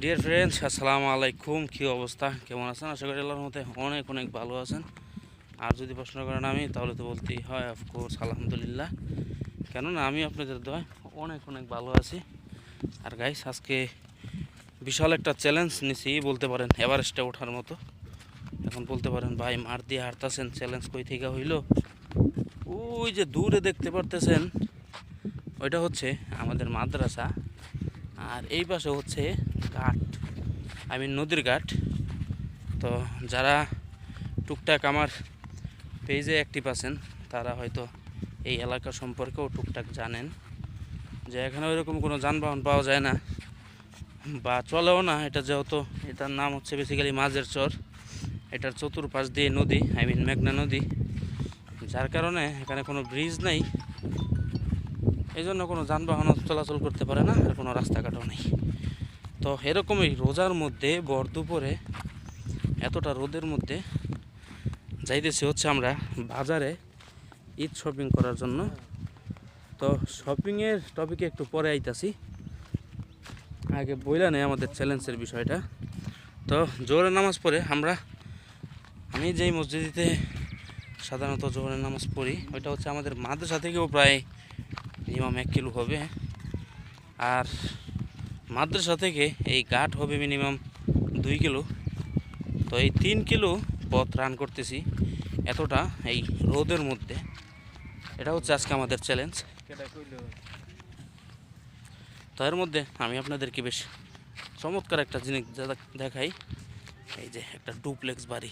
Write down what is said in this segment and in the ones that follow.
Dear friends আসসালামু আলাইকুম। কী অবস্থা? কেমন আছেন? আশা করি আল্লাহর মতে অনেক অনেক ভালো আছেন। আর যদি প্রশ্ন করেন আমি, তাহলে তো বলতেই হয় অফকোর্স আলহামদুলিল্লাহ। কেননা আমি আপনাদের দয় অনেক অনেক ভালো আছি। আর গাইস আজকে বিশাল একটা চ্যালেঞ্জ নিছি, বলতে পারেন এভারেস্টে ওঠার মতো। এখন বলতে পারেন, ভাই মার দিয়ে হারতাছেন চ্যালেঞ্জ কই থেকে হইল? ওই যে দূরে দেখতে পারতেছেন, ওইটা হচ্ছে আমাদের মাদ্রাসা। আর এই পাশে হচ্ছে ঘাট আই মিন নদীর ঘাট। তো যারা টুকটাক আমার পেজে অ্যাক্টিভ আছেন, তারা হয়তো এই এলাকা সম্পর্কেও টুকটাক জানেন যে এখানে ওইরকম কোনো যানবাহন পাওয়া যায় না বা চলেও না। এটা যেহেতু এটার নাম হচ্ছে বেসিক্যালি মাঝের চর। এটার চতুর্পাশ দিয়ে নদী আই মিন মেঘনা নদী। যার কারণে এখানে কোনো ব্রিজ নেই। এই জন্য কোনো যানবাহন চলাচল করতে পারে না আর কোনো রাস্তাঘাটও নেই। তো এরকমই রোজার মধ্যে, ভর দুপুরে এতটা রোদের মধ্যে যাইতেছি হচ্ছে আমরা বাজারে ঈদ শপিং করার জন্য। তো শপিংয়ের টপিকে একটু পরে আইতাছি। আগে বইলা নেই আমাদের চ্যালেঞ্জের বিষয়টা। তো জোহরের নামাজ পড়ে আমরা, আমি যেই মসজিদে সাধারণত জোহরের নামাজ পড়ি, ওইটা হচ্ছে আমাদের মাদ্রাসা থেকেও প্রায় মিনিমাম এক কিলো হবে আর মাদ্রাসা থেকে এই ঘাট হবে মিনিমাম দুই কিলো। তো এই তিন কিলো পথ রান করতেছি এতটা এই রোদের মধ্যে। এটা হচ্ছে আজকে আমাদের চ্যালেঞ্জ তো এর মধ্যে আমি আপনাদেরকে বেশ চমৎকার একটা জিনিস দেখাই। এই যে একটা ডুপ্লেক্স বাড়ি,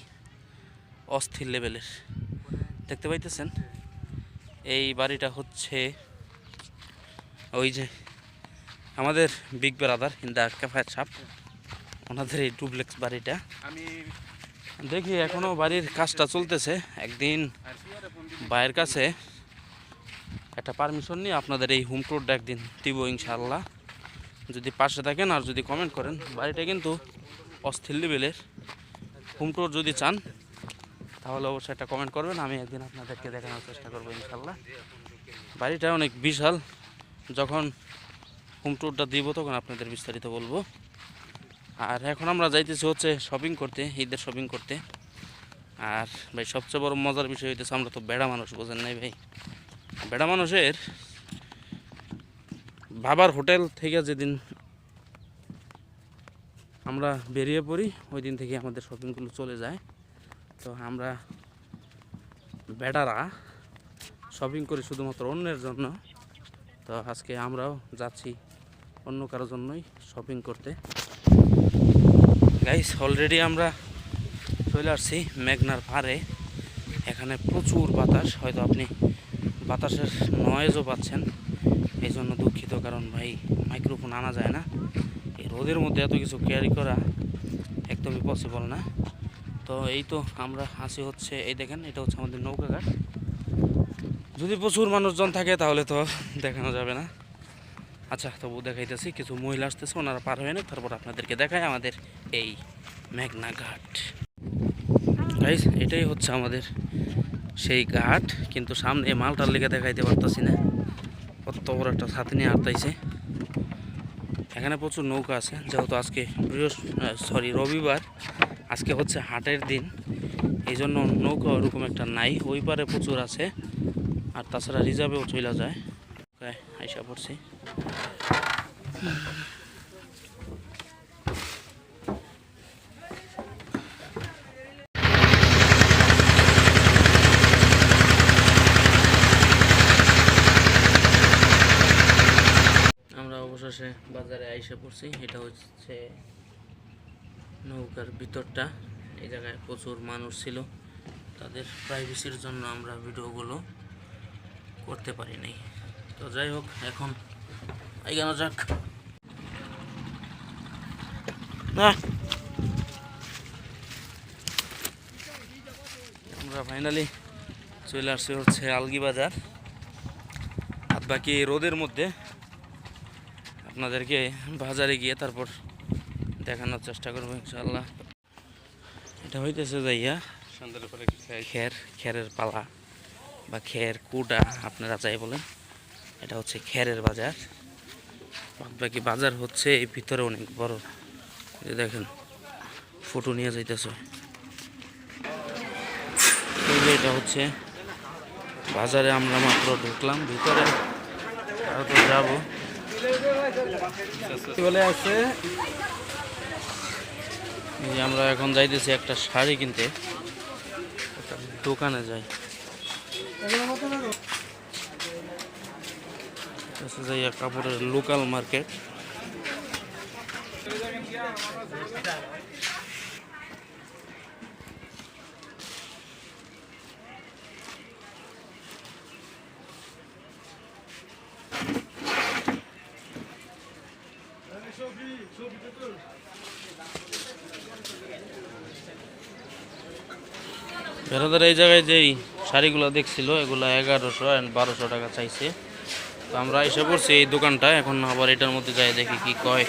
অস্থির লেভেলের দেখতে পাইতেছেন? এই বাড়িটা হচ্ছে ওই যে আমাদের বিগ ব্রাদার ইন দ্য ক্যাফায়ার সাপ ওনাদের এই ডুপ্লেক্স বাড়িটা। আমি দেখি এখনও বাড়ির কাজটা চলতেছে। একদিন ভাইয়ের কাছে একটা পারমিশন নিয়ে আপনাদের এই হোম টুরটা একদিন দিব ইনশাল্লাহ যদি পাশে থাকেন আর যদি কমেন্ট করেন বাড়িটা কিন্তু অস্থির লেভেলের হোম টুর যদি চান তাহলে অবশ্যই একটা কমেন্ট করবেন। আমি একদিন আপনাদেরকে দেখানোর চেষ্টা করব ইনশাল্লাহ বাড়িটা অনেক বিশাল। যখন হোম ট্যুরটা দিব, তখন আপনাদের বিস্তারিত বলব। আর এখন আমরা যাইতেছি হচ্ছে শপিং করতে, ঈদের শপিং করতে। আর ভাই, সবচেয়ে বড় মজার বিষয় হইতেছে, আমরা তো বেড়া মানুষ, বোঝেন নাই ভাই? বেড়া মানুষের বাবার হোটেল থেকে যেদিন আমরা বেরিয়ে পড়ি, ওই দিন থেকে আমাদের শপিংগুলো চলে যায়। তো আমরা বেড়ারা শপিং করি শুধুমাত্র অন্যের জন্য। তো আজকে আমরাও যাচ্ছি অন্য কারোর জন্যই শপিং করতে। গাইস অলরেডি আমরা চলে আসছি মেঘনার পাড়ে এখানে প্রচুর বাতাস, হয়তো আপনি বাতাসের নয়েজও পাচ্ছেন। এই জন্য দুঃখিত, কারণ ভাই মাইক্রোফোন আনা যায় না। এই রোদের মধ্যে এত কিছু ক্যারি করা একদমই পসিবল না। তো এই তো আমরা আসি হচ্ছে, এই দেখেন, এটা হচ্ছে আমাদের নৌকাঘাট। যদি প্রচুর মানুষজন থাকে তাহলে তো দেখানো যাবে না। আচ্ছা তবু দেখাইতেছি, কিছু মহিলা আসতেছে, ওনারা পার হয়ে নেই তারপর আপনাদেরকে দেখায় আমাদের এই মেঘনা ঘাট। গাইস এটাই হচ্ছে আমাদের সেই ঘাট, কিন্তু সামনে মালটার লেগে দেখাইতে পারতেছি না। কত বড় একটা ছাতি নিয়ে আটতাইছে এখানে প্রচুর নৌকা আছে, যেহেতু আজকে বৃহস্প সরি রবিবার, আজকে হচ্ছে হাটের দিন। এই জন্য নৌকা ওরকম একটা নাই, ওই পারে প্রচুর আছে। আর তাছাড়া রিজার্ভেও চলে যায়। আইসা পড়ছি। আমরা অবশেষে বাজারে আইসা পড়ছি। এটা হচ্ছে নৌকার ভিতরটা। এই জায়গায় প্রচুর মানুষ ছিল। তাদের প্রাইভেসির জন্য আমরা ভিডিওগুলো করতে পারি নাই। তো যাই হোক এখন এগানো যাক। না। আমরা ফাইনালি চলে আসছি হচ্ছে আলগি বাজার। আর বাকি রোদের মধ্যে আপনাদেরকে বাজারে গিয়ে তারপর দেখানোর চেষ্টা করব ইনশাল্লাহ এটা হইতেছে যাইয়া খের খেরের পালা। বা খের কুটা আপনারা যাই বলেন, এটা হচ্ছে খেরের বাজার। বাদ বাকি বাজার হচ্ছে, এই ভিতরে অনেক বড়। দেখেন, ফটো নিয়ে যাইতেছে। এটা হচ্ছে, বাজারে আমরা মাত্র ঢুকলাম, ভিতরে আরও তো যাব। চলে আমরা এখন যাইতেছি একটা শাড়ি কিনতে, একটা দোকানে যাই। কাছে যাই এক কাপড়ের লোকাল মার্কেট বেড়াদার এই জায়গায় যেই শাড়িগুলো দেখছিল, এগুলো এগারোশো অ্যান্ড বারোশো টাকা চাইছে। তো আমরা এসে পড়ছি এই দোকানটায়, এখন আবার এটার মধ্যে যাই দেখি কি কয়।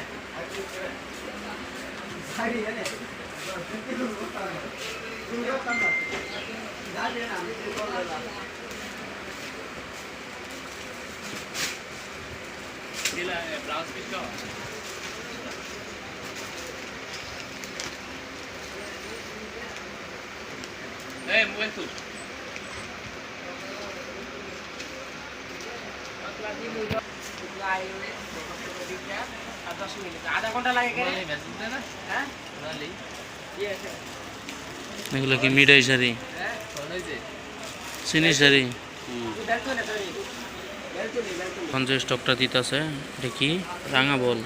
আধা ঘণ্টা লাগে এগুলো কি মিঠাই শাড়ি? চিনি শাড়ি? পঞ্চাশ স্টকটা দিতেছে। এটা কি? রাঙা বল।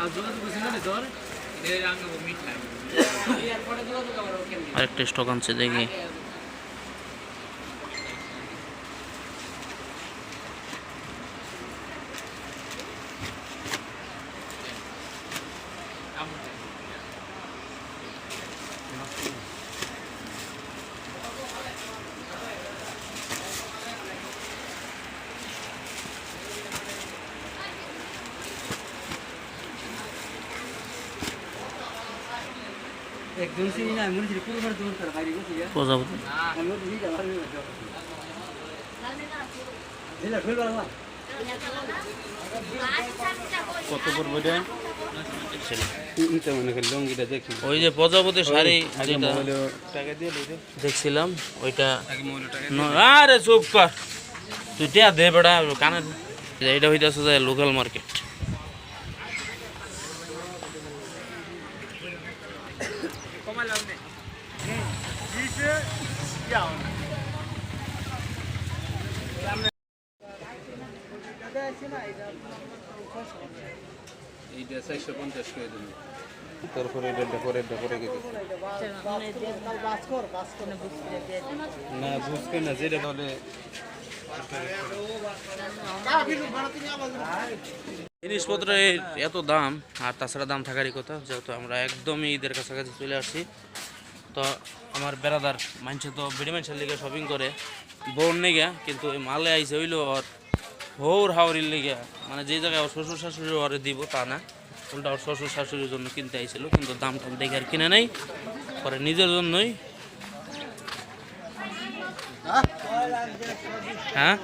আরেকটা স্টক আনছে, দেখি একজন চিনি না মনে ছিল পুরো দূর করে বাইরে গেছি প্রজাপতি কত পড়বে মনে ওই যে প্রজাপতি শাড়ি যেটা দেখছিলাম ওইটা আরে চুপ কর তুই টিয়া দে বেড়া কানে এইটা হইতেছে যে লোকাল মার্কেট এইটা 450 করে দিন। তারপরে এটা ডেকোরেট ডেকোরেট করে না বুঝকে না যেটা বলে। জিনিসপত্রের এত দাম আর তাছাড়া দাম থাকারই কথা যেহেতু আমরা একদমই ঈদের কাছাকাছি চলে আসছি। তো আমার বেড়াদার মানুষে তো বেড়ি মানুষের লিগে শপিং করে বোন নেগে, কিন্তু ওই মালে আইসে হইল ওর হৌর হাওড়ির লিগে। মানে যে জায়গায় ওর শ্বশুর শাশুড়ি ওরে দিব তা না, উল্টা ওর শ্বশুর শাশুড়ির জন্য কিনতে আইছিল, কিন্তু দাম টাম দেখে আর কিনে নেই, পরে নিজের জন্যই। হ্যাঁ?